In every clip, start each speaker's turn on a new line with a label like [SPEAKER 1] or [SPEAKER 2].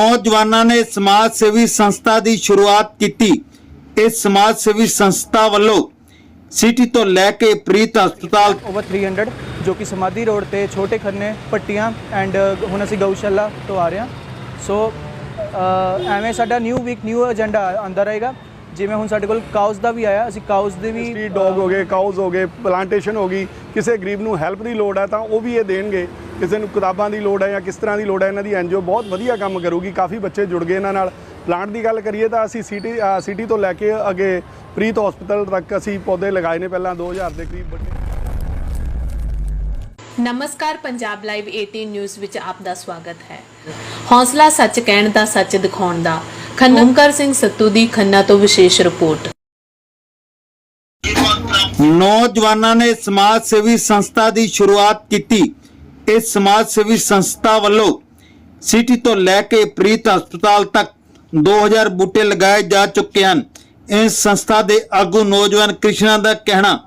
[SPEAKER 1] ਨੌਜਵਾਨਾਂ ਨੇ ਸਮਾਜ ਸੇਵੀ ਸੰਸਥਾ ਦੀ ਸ਼ੁਰੂਆਤ ਕੀਤੀ। ਇਸ ਸਮਾਜ ਸੇਵੀ ਸੰਸਥਾ ਵੱਲੋਂ ਸਿਟੀ ਤੋਂ ਲੈ ਕੇ ਪ੍ਰੀਤ ਹਸਪਤਾਲ
[SPEAKER 2] ਓਵਰ 300 ਜੋ ਕਿ ਸਮਾਧੀ ਰੋਡ ਤੇ ਛੋਟੇ ਖੰਨੇ, ਪੱਟੀਆਂ ਐਂਡ ਹੁਣ ਅਸੀਂ ਗਊਸ਼ਾਲਾ ਤੋਂ ਆ ਰਹੇ ਹਾਂ। ਸੋ ਐਵੇਂ ਸਾਡਾ ਨਿਊ ਵੀਕ ਨਿਊ ਏਜੰਡਾ ਆਂਦਾ ਰਹੇਗਾ। ਜਿਵੇਂ ਹੁਣ ਸਾਡੇ ਕੋਲ ਕਾਊਸ ਦਾ ਵੀ ਆਇਆ ਅਸੀਂ ਕਾਊਸ ਦੇ ਵੀ
[SPEAKER 3] ਸਟਰੀਟ ਡੌਗ ਹੋ ਗਏ ਕਾਊਜ਼ ਹੋ ਗਏ ਪਲਾਂਟੇਸ਼ਨ ਹੋ ਗਈ ਕਿਸੇ ਗਰੀਬ ਨੂੰ ਹੈਲਪ ਦੀ ਲੋੜ ਹੈ ਤਾਂ ਉਹ ਵੀ ਇਹ ਦੇਣਗੇ। ਕਿਸੇ ਨੂੰ ਕਿਤਾਬਾਂ ਦੀ ਲੋੜ ਹੈ ਜਾਂ ਕਿਸ ਤਰ੍ਹਾਂ ਦੀ ਲੋੜ ਹੈ ਇਹਨਾਂ ਦੀ ਐਨਜੀਓ ਬਹੁਤ ਵਧੀਆ ਕੰਮ ਕਰੂਗੀ ਕਾਫੀ ਬੱਚੇ ਜੁੜ ਗਏ ਇਹਨਾਂ ਨਾਲ। ਪਲਾਂਟ ਦੀ ਗੱਲ ਕਰੀਏ ਤਾਂ ਅਸੀਂ ਸਿਟੀ ਸਿਟੀ ਤੋਂ ਲੈ ਕੇ ਅੱਗੇ ਪ੍ਰੀਤ ਹਸਪੀਟਲ ਤੱਕ ਅਸੀਂ ਪੌਦੇ ਲਗਾਏ ਨੇ ਪਹਿਲਾਂ 2000 ਦੇ ਕਰੀਬ ਬੱਚੇ
[SPEAKER 4] ਨਮਸਕਾਰ ਪੰਜਾਬ ਲਾਈਵ 18 ਨਿਊਜ਼ ਵਿੱਚ ਆਪ ਦਾ ਸਵਾਗਤ ਹੈ। ਹੌਸਲਾ ਸੱਚ ਕਹਿਣ ਦਾ ਸੱਚ ਦਿਖਾਉਣ ਦਾ। ਖੰਨਾ ਓਮਕਾਰ ਸਿੰਘ ਸੱਤੂ ਦੀ ਖੰਨਾ ਤੋਂ ਵਿਸ਼ੇਸ਼ ਰਿਪੋਰਟ।
[SPEAKER 1] ਨੌਜਵਾਨਾਂ ਨੇ ਸਮਾਜ ਸੇਵੀ ਸੰਸਥਾ ਦੀ ਸ਼ੁਰੂਆਤ ਕੀਤੀ। ਇਸ ਸਮਾਜ ਸੇਵੀ ਸੰਸਥਾ ਵੱਲੋਂ ਸਿਟੀ ਤੋਂ ਲੈ ਕੇ ਪ੍ਰੀਤ ਹਸਪਤਾਲ ਤੱਕ 2000 ਬੂਟੇ ਲਗਾਏ ਜਾ ਚੁੱਕੇ ਹਨ। ਇਸ ਸੰਸਥਾ ਦੇ ਆਗੂ ਨੌਜਵਾਨ ਕ੍ਰਿਸ਼ਨਾ ਦਾ ਕਹਿਣਾ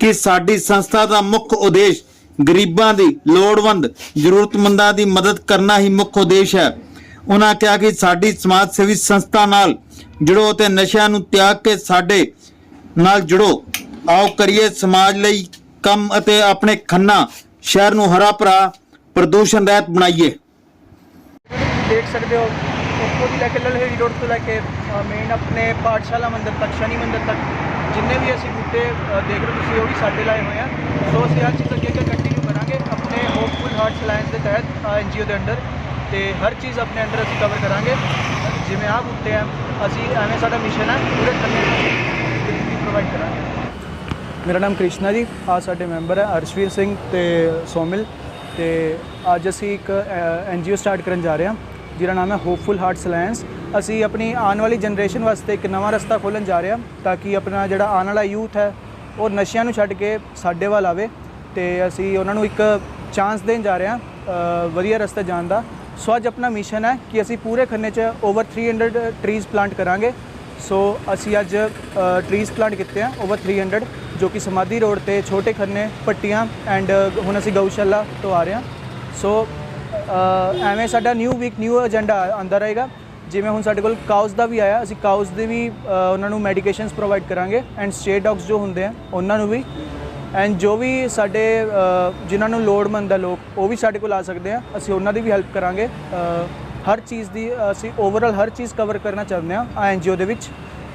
[SPEAKER 1] ਕਿ ਸਾਡੀ ਸੰਸਥਾ ਦਾ ਮੁੱਖ ਉਦੇਸ਼ ਗਰੀਬਾਂ ਦੀ ਲੋੜਵੰਦ, ਜ਼ਰੂਰਤਮੰਦਾਂ ਦੀ ਮਦਦ ਕਰਨਾ ਹੀ ਮੁੱਖ ਉਦੇਸ਼ ਹੈ। ਉਹਨਾਂ ਕਿਹਾ ਕਿ ਸਾਡੀ ਸਮਾਜ ਸੇਵੀ ਸੰਸਥਾ ਨਾਲ ਜੁੜੋ ਤੇ ਨਸ਼ਿਆਂ ਨੂੰ ਤਿਆਗ ਕੇ ਸਾਡੇ ਨਾਲ ਜੁੜੋ। ਆਓ ਕਰੀਏ ਸਮਾਜ ਲਈ ਕੰਮ ਅਤੇ ਆਪਣੇ ਖੰਨਾ ਸ਼ਹਿਰ ਨੂੰ ਹਰਾ ਭਰਾ ਪ੍ਰਦੂਸ਼ਣ ਰਹਿਤ ਬਣਾਈਏ।
[SPEAKER 2] ਦੇਖ ਸਕਦੇ ਹੋ, ਉੱਥੋਂ ਦੀ ਲੈ ਕੇ ਲਲਹੇੜੀ ਰੋਡ ਤੋਂ ਲੈ ਕੇ ਮੇਨ ਆਪਣੇ ਪਾਠਸ਼ਾਲਾ ਮੰਦਿਰ ਤੱਕ, ਸ਼ਨੀ ਮੰਦਿਰ ਤੱਕ, ਜਿੰਨੇ ਵੀ ਅਸੀਂ ਬੂਟੇ ਦੇਖ ਰਹੇ ਤੁਸੀਂ, ਉਹ ਵੀ ਸਾਡੇ ਲਾਏ ਹੋਏ ਆ। ਸੋ ਅਸੀਂ ਆਹ ਚੀਜ਼ ਅੱਗੇ ਅੱਗੇ ਕੰਟੀਨਿਊ ਕਰਾਂਗੇ ਆਪਣੇ ਹੋਪਫੁਲ ਹਾਰਟਸ ਅਲਾਈਅੰਸ ਦੇ ਤਹਿਤ ਐਨਜੀਓ ਦੇ ਅੰਡਰ ਤੇ ਹਰ ਚੀਜ਼ ਆਪਣੇ ਅੰਡਰ ਅਸੀਂ ਕਵਰ ਕਰਾਂਗੇ। ਜਿਵੇਂ ਆਹ ਉੱਤੇ ਆ, ਅਸੀਂ ਐਵੇਂ ਸਾਡਾ ਮਿਸ਼ਨ ਹੈ ਪੂਰੇ ਖੰਨੇ ਪ੍ਰੋਵਾਈਡ ਕਰਾਂਗੇ। ਮੇਰਾ ਨਾਮ ਕ੍ਰਿਸ਼ਨਾ ਜੀ ਆ ਸਾਡੇ ਮੈਂਬਰ ਹੈ ਅਰਸ਼ਵੀਰ ਸਿੰਘ ਤੇ ਸੋਮਿਲ। ਤੇ ਅੱਜ ਅਸੀਂ ਇੱਕ ਐਨਜੀਓ ਸਟਾਰਟ ਕਰਨ ਜਾ ਰਹੇ ਹਾਂ, ਜਿਹਦਾ ਨਾਮ ਹੈ ਹੋਪਫੁਲ ਹਾਰਟਸ ਅਲਾਈਅੰਸ ਅਸੀਂ ਆਪਣੀ ਆਉਣ ਵਾਲੀ ਜਨਰੇਸ਼ਨ ਵਾਸਤੇ ਇੱਕ ਨਵਾਂ ਰਸਤਾ ਖੋਲ੍ਹਣ ਜਾ ਰਹੇ ਹਾਂ, ਤਾਂ ਕਿ ਆਪਣਾ ਜਿਹੜਾ ਆਉਣ ਵਾਲਾ ਯੂਥ ਹੈ, ਉਹ ਨਸ਼ਿਆਂ ਨੂੰ ਛੱਡ ਕੇ ਸਾਡੇ ਵੱਲ ਆਵੇ। ਤੇ ਅਸੀਂ ਉਹਨਾਂ ਨੂੰ ਇੱਕ ਚਾਂਸ ਦੇਣ ਜਾ ਰਹੇ ਹਾਂ ਵਧੀਆ ਰਸਤੇ ਜਾਣ ਦਾ। ਸੋ ਅੱਜ ਆਪਣਾ ਮਿਸ਼ਨ ਹੈ ਕਿ ਅਸੀਂ ਪੂਰੇ ਖੰਨੇ 'ਚ ਓਵਰ 300 ਟਰੀਜ਼ ਪਲਾਂਟ ਕਰਾਂਗੇ। ਸੋ ਅਸੀਂ ਅੱਜ ਟਰੀਜ਼ ਪਲਾਂਟ ਕੀਤੇ ਆ ਓਵਰ 300 ਜੋ ਕਿ ਸਮਾਧੀ ਰੋਡ ਤੇ ਛੋਟੇ ਖੰਨੇ, ਪੱਟੀਆਂ ਐਂਡ ਹੁਣ ਅਸੀਂ ਗਊਸ਼ਾਲਾ ਤੋਂ ਆ ਰਹੇ ਹਾਂ। ਸੋ ਐਵੇਂ ਸਾਡਾ ਨਿਊ ਵੀਕ ਨਿਊ ਏਜੰਡਾ ਆਂਦਾ ਰਹੇਗਾ। ਜਿਵੇਂ ਹੁਣ ਸਾਡੇ ਕੋਲ ਕਾਊਸ ਦਾ ਵੀ ਆਇਆ, ਅਸੀਂ ਕਾਊਸ ਦੇ ਵੀ ਉਹਨਾਂ ਨੂੰ ਮੈਡੀਕੇਸ਼ਨਸ ਪ੍ਰੋਵਾਈਡ ਕਰਾਂਗੇ ਐਂਡ ਸਟੇ ਡੌਗਸ ਜੋ ਹੁੰਦੇ ਆ, ਉਹਨਾਂ ਨੂੰ ਵੀ। ਐਂਡ ਜੋ ਵੀ ਸਾਡੇ ਜਿਨ੍ਹਾਂ ਨੂੰ ਲੋੜਮੰਦ ਹੈ ਲੋਕ ਉਹ ਵੀ ਸਾਡੇ ਕੋਲ ਆ ਸਕਦੇ ਆ। ਅਸੀਂ ਉਹਨਾਂ ਦੀ ਵੀ ਹੈਲਪ ਕਰਾਂਗੇ। ਹਰ ਚੀਜ਼ ਦੀ ਅਸੀਂ ਓਵਰਆਲ ਹਰ ਚੀਜ਼ ਕਵਰ ਕਰਨਾ ਚਾਹੁੰਦੇ ਆ ਆ ਐਨਜੀਓ ਦੇ ਵਿੱਚ।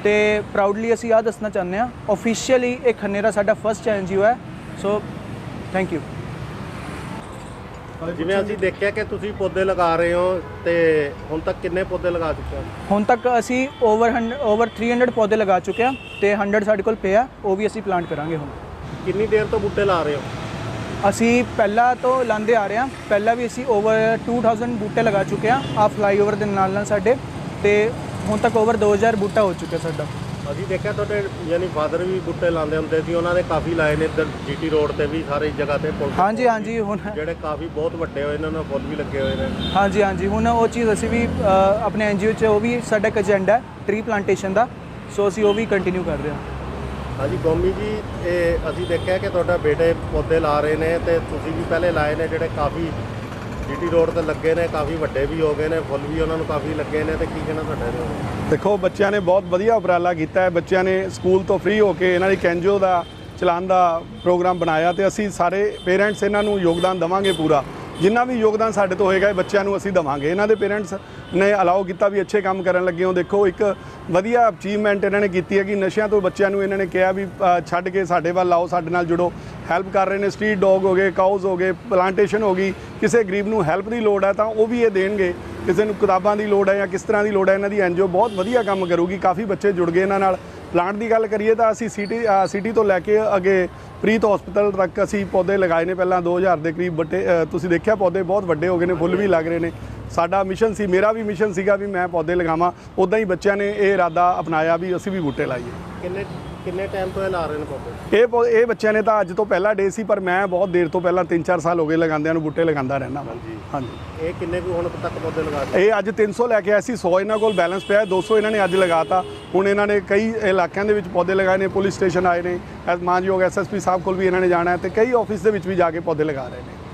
[SPEAKER 2] ਤੇ ਪ੍ਰਾਊਡਲੀ ਅਸੀਂ ਆ ਦੱਸਣਾ ਚਾਹੁੰਦੇ ਆ ਆਫੀਸ਼ੀਅਲੀ ਇਹ ਖੰਨੇ ਦਾ ਸਾਡਾ ਫਰਸਟ ਐਨਜੀਓ ਹੈ। ਸੋ ਥੈਂਕ ਯੂ
[SPEAKER 5] ਜਿਵੇਂ ਅਸੀਂ ਦੇਖਿਆ ਕਿ ਤੁਸੀਂ ਪੌਦੇ ਲਗਾ ਰਹੇ ਹੋ ਤੇ ਹੁਣ ਤੱਕ ਕਿੰਨੇ ਪੌਦੇ ਲਗਾ ਚੁੱਕੇ ਹੋ?
[SPEAKER 2] ਹੁਣ ਤੱਕ ਅਸੀਂ ਓਵਰ 100 ਓਵਰ 300 ਪੌਦੇ ਲਗਾ ਚੁੱਕੇ ਆ ਤੇ 100 ਸਾਡੇ ਕੋਲ ਪਏ ਆ ਉਹ ਵੀ ਅਸੀਂ ਪਲਾਂਟ ਕਰਾਂਗੇ ਹੁਣ।
[SPEAKER 5] ਕਿੰਨੀ ਦੇਰ ਤੋਂ ਬੂਟੇ ਲਾ ਰਹੇ ਹੋ?
[SPEAKER 2] ਅਸੀਂ ਪਹਿਲਾਂ ਤੋਂ ਲਾਂਦੇ ਆ ਰਹੇ ਹਾਂ। ਪਹਿਲਾਂ ਵੀ ਅਸੀਂ ਓਵਰ 2000 ਬੂਟੇ ਲਗਾ ਚੁੱਕੇ ਆ ਆ ਫਲਾਈਓਵਰ ਦੇ ਨਾਲ ਨਾਲ ਸਾਡੇ। ਤੇ ਹੁਣ ਤੱਕ ਓਵਰ 2000 ਬੂਟਾ ਹੋ ਚੁੱਕਿਆ ਸਾਡਾ।
[SPEAKER 5] ਅਸੀਂ ਦੇਖਿਆ ਤੁਹਾਡੇ ਯਾਨੀ ਫਾਦਰ ਵੀ ਬੂਟੇ ਲਾਉਂਦੇ ਹੁੰਦੇ ਸੀ। ਉਹਨਾਂ ਨੇ ਕਾਫੀ ਲਾਏ ਨੇ ਇੱਧਰ ਜੀਟੀ ਰੋਡ ਤੇ ਵੀ ਸਾਰੀ ਜਗ੍ਹਾ ਤੇ ਪੁਲ
[SPEAKER 2] ਹਾਂਜੀ ਹਾਂਜੀ ਹੁਣ
[SPEAKER 5] ਜਿਹੜੇ ਕਾਫੀ ਬਹੁਤ ਵੱਡੇ ਹੋਏ ਨੇ ਉਹਨਾਂ ਨੂੰ ਫੁੱਲ ਵੀ ਲੱਗੇ ਹੋਏ ਨੇ।
[SPEAKER 2] ਹਾਂਜੀ ਹਾਂਜੀ। ਹੁਣ ਉਹ ਚੀਜ਼ ਅਸੀਂ ਵੀ ਆਪਣੇ ਐਨਜੀਓ 'ਚ ਉਹ ਵੀ ਸਾਡਾ ਇੱਕ ਏਜੰਡਾ ਹੈ ਟਰੀ ਪਲਾਂਟੇਸ਼ਨ ਦਾ। ਸੋ ਅਸੀਂ ਉਹ ਵੀ ਕੰਟੀਨਿਊ ਕਰ ਰਹੇ ਹਾਂ।
[SPEAKER 5] ਹਾਂਜੀ, ਗੋਮੀ ਜੀ, ਇਹ ਅਸੀਂ ਦੇਖਿਆ ਕਿ ਤੁਹਾਡਾ ਬੇਟੇ ਪੌਦੇ ਲਾ ਰਹੇ ਨੇ ਤੇ ਤੁਸੀਂ ਵੀ ਪਹਿਲੇ ਲਾਏ ਨੇ ਜਿਹੜੇ ਕਾਫੀ ਜੀਟੀ ਰੋਡ ਤੇ ਲੱਗੇ ਨੇ, ਕਾਫੀ ਵੱਡੇ ਵੀ ਹੋ ਗਏ ਨੇ, ਫੁੱਲ ਵੀ ਉਹਨਾਂ ਨੂੰ ਕਾਫੀ ਲੱਗੇ ਨੇ ਤੇ ਕੀ ਕਹਿਣਾ ਤੁਹਾਡਾ ਇਹਦੇ ਬਾਰੇ?
[SPEAKER 3] ਦੇਖੋ, ਬੱਚਿਆਂ ਨੇ ਬਹੁਤ ਵਧੀਆ ਉਪਰਾਲਾ ਕੀਤਾ ਹੈ ਬੱਚਿਆਂ ਨੇ ਸਕੂਲ ਤੋਂ ਫ੍ਰੀ ਹੋ ਕੇ ਇਹਨਾਂ ਦੀ ਕੈਂਜੋ ਦਾ ਚਲਾਉਣ ਦਾ ਪ੍ਰੋਗਰਾਮ ਬਣਾਇਆ ਤੇ ਅਸੀਂ ਸਾਰੇ ਪੇਰੈਂਟਸ ਇਹਨਾਂ ਨੂੰ ਯੋਗਦਾਨ ਦਵਾਂਗੇ ਪੂਰਾ ਜਿੰਨਾ ਵੀ ਯੋਗਦਾਨ ਸਾਡੇ ਤੋਂ ਹੋਏਗਾ, ਇਹ ਬੱਚਿਆਂ ਨੂੰ ਅਸੀਂ ਦਵਾਂਗੇ। ਇਹਨਾਂ ਦੇ ਪੇਰੈਂਟਸ ਨੇ ਅਲਾਉ ਕੀਤਾ ਵੀ ਅੱਛੇ ਕੰਮ ਕਰਨ ਲੱਗੇ ਹੋ ਦੇਖੋ, ਇੱਕ ਵਧੀਆ ਅਚੀਵਮੈਂਟ ਇਹਨਾਂ ਨੇ ਕੀਤੀ ਹੈ ਕਿ ਨਸ਼ਿਆਂ ਤੋਂ ਬੱਚਿਆਂ ਨੂੰ ਇਹਨਾਂ ਨੇ ਕਿਹਾ ਵੀ ਛੱਡ ਕੇ ਸਾਡੇ ਵੱਲ ਆਓ, ਸਾਡੇ ਨਾਲ ਜੁੜੋ। ਹੈਲਪ ਕਰ ਰਹੇ ਨੇ ਸਟਰੀਟ ਡੌਗ ਹੋ ਗਏ ਕਾਊਜ਼ ਹੋ ਗਏ ਪਲਾਂਟੇਸ਼ਨ ਹੋ ਗਈ। ਕਿਸੇ ਗਰੀਬ ਨੂੰ ਹੈਲਪ ਦੀ ਲੋੜ ਹੈ ਤਾਂ ਉਹ ਵੀ ਇਹ ਦੇਣਗੇ। ਕਿਸੇ ਨੂੰ ਕਿਤਾਬਾਂ ਦੀ ਲੋੜ ਹੈ ਜਾਂ ਕਿਸ ਤਰ੍ਹਾਂ ਦੀ ਲੋੜ ਹੈ, ਇਹਨਾਂ ਦੀ ਐਨਜੀਓ ਬਹੁਤ ਵਧੀਆ ਕੰਮ ਕਰੂਗੀ। ਕਾਫੀ ਬੱਚੇ ਜੁੜ ਗਏ ਇਹਨਾਂ ਨਾਲ। ਪਲਾਂਟ ਦੀ ਗੱਲ ਕਰੀਏ ਤਾਂ ਅਸੀਂ ਸਿਟੀ ਸਿਟੀ ਤੋਂ ਲੈ ਕੇ ਅੱਗੇ ਪ੍ਰੀਤ ਹਸਪੀਟਲ ਤੱਕ ਅਸੀਂ ਪੌਦੇ ਲਗਾਏ ਨੇ ਪਹਿਲਾਂ 2000 ਦੇ ਕਰੀਬ ਬੱਟੇ ਤੁਸੀਂ ਦੇਖਿਆ ਪੌਦੇ ਬਹੁਤ ਵੱਡੇ ਹੋ ਗਏ ਨੇ, ਫੁੱਲ ਵੀ ਲੱਗ ਰਹੇ ਨੇ। ਸਾਡਾ ਮਿਸ਼ਨ ਸੀ, ਮੇਰਾ ਵੀ ਮਿਸ਼ਨ ਸੀਗਾ ਵੀ ਮੈਂ ਪੌਦੇ ਲਗਾਵਾਂ। ਉਦਾਂ ਹੀ ਬੱਚਿਆਂ ਨੇ ਇਹ ਇਰਾਦਾ ਅਪਣਾਇਆ ਵੀ ਅਸੀਂ ਵੀ ਬੂਟੇ ਲਾਈਏ।
[SPEAKER 5] ਕਿੰਨੇ ਕਿੰਨੇ ਟਾਈਮ ਤੋਂ ਇਹ ਲਾ ਰਹੇ ਨੇ ਪੌਦੇ?
[SPEAKER 3] ਇਹ ਪੌ- ਇਹ ਬੱਚਿਆਂ ਨੇ ਤਾਂ ਅੱਜ ਤੋਂ ਪਹਿਲਾ ਡੇ ਸੀ ਪਰ ਮੈਂ ਬਹੁਤ ਦੇਰ ਤੋਂ ਪਹਿਲਾਂ 3-4 ਸਾਲ ਹੋ ਗਏ ਲਗਾਉਂਦਿਆਂ ਨੂੰ ਬੂਟੇ ਲਗਾਉਂਦਾ ਰਹਿਣਾ ਵਾ। ਹਾਂਜੀ।
[SPEAKER 5] ਇਹ ਕਿੰਨੇ ਕੁ ਹੁਣ ਤੱਕ ਪੌਦੇ ਲਗਾ ਚੁੱਕੇ
[SPEAKER 3] ਇਹ ਅੱਜ 300 ਲੈ ਕੇ ਆਏ ਸੀ 100 ਇਹਨਾਂ ਕੋਲ ਬੈਲੈਂਸ ਪਿਆ ਹੈ, 200 ਇਹਨਾਂ ਨੇ ਅੱਜ ਲਗਾਤਾ। ਹੁਣ ਇਹਨਾਂ ਨੇ ਕਈ ਇਲਾਕਿਆਂ ਦੇ ਵਿੱਚ ਪੌਦੇ ਲਗਾਏ ਨੇ ਪੁਲਿਸ ਸਟੇਸ਼ਨ ਆਏ ਨੇ ਐਸ ਮਾਨਯੋਗ ਐਸਐਸਪੀ ਸਾਹਿਬ ਕੋਲ ਵੀ ਇਹਨਾਂ ਨੇ ਜਾਣਾ ਹੈ ਤੇ ਕਈ ਆਫਿਸ ਦੇ ਵਿੱਚ ਵੀ ਜਾ ਕੇ ਪੌਦੇ ਲਗਾ ਰਹੇ ਨੇ।